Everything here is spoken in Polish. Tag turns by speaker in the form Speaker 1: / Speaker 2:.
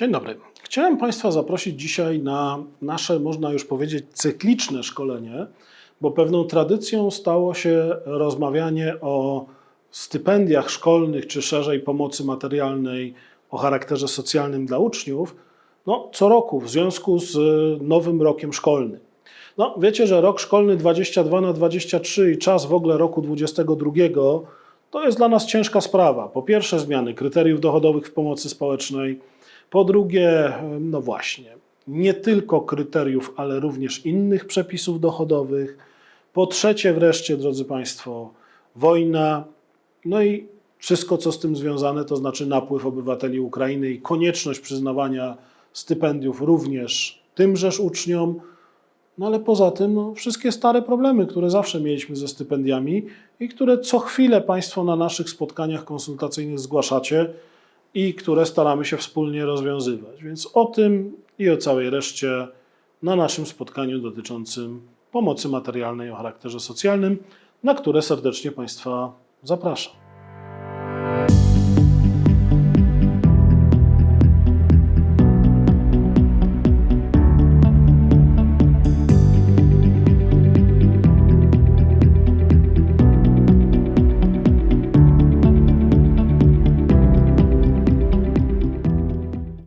Speaker 1: Dzień dobry. Chciałem Państwa zaprosić dzisiaj na nasze, można już powiedzieć, cykliczne szkolenie, bo pewną tradycją stało się rozmawianie o stypendiach szkolnych, czy szerzej pomocy materialnej o charakterze socjalnym dla uczniów, no, co roku w związku z nowym rokiem szkolnym. No, wiecie, że rok szkolny 22 na 23 i czas w ogóle roku 22 to jest dla nas ciężka sprawa. Po pierwsze, zmiany kryteriów dochodowych w pomocy społecznej. Po drugie, no właśnie, nie tylko kryteriów, ale również innych przepisów dochodowych. Po trzecie, wreszcie, drodzy Państwo, wojna, no i wszystko, co z tym związane, to znaczy napływ obywateli Ukrainy i konieczność przyznawania stypendiów również tymżeż uczniom. No ale poza tym no, wszystkie stare problemy, które zawsze mieliśmy ze stypendiami i które co chwilę Państwo na naszych spotkaniach konsultacyjnych zgłaszacie i które staramy się wspólnie rozwiązywać. Więc o tym i o całej reszcie na naszym spotkaniu dotyczącym pomocy materialnej o charakterze socjalnym, na które serdecznie Państwa zapraszam.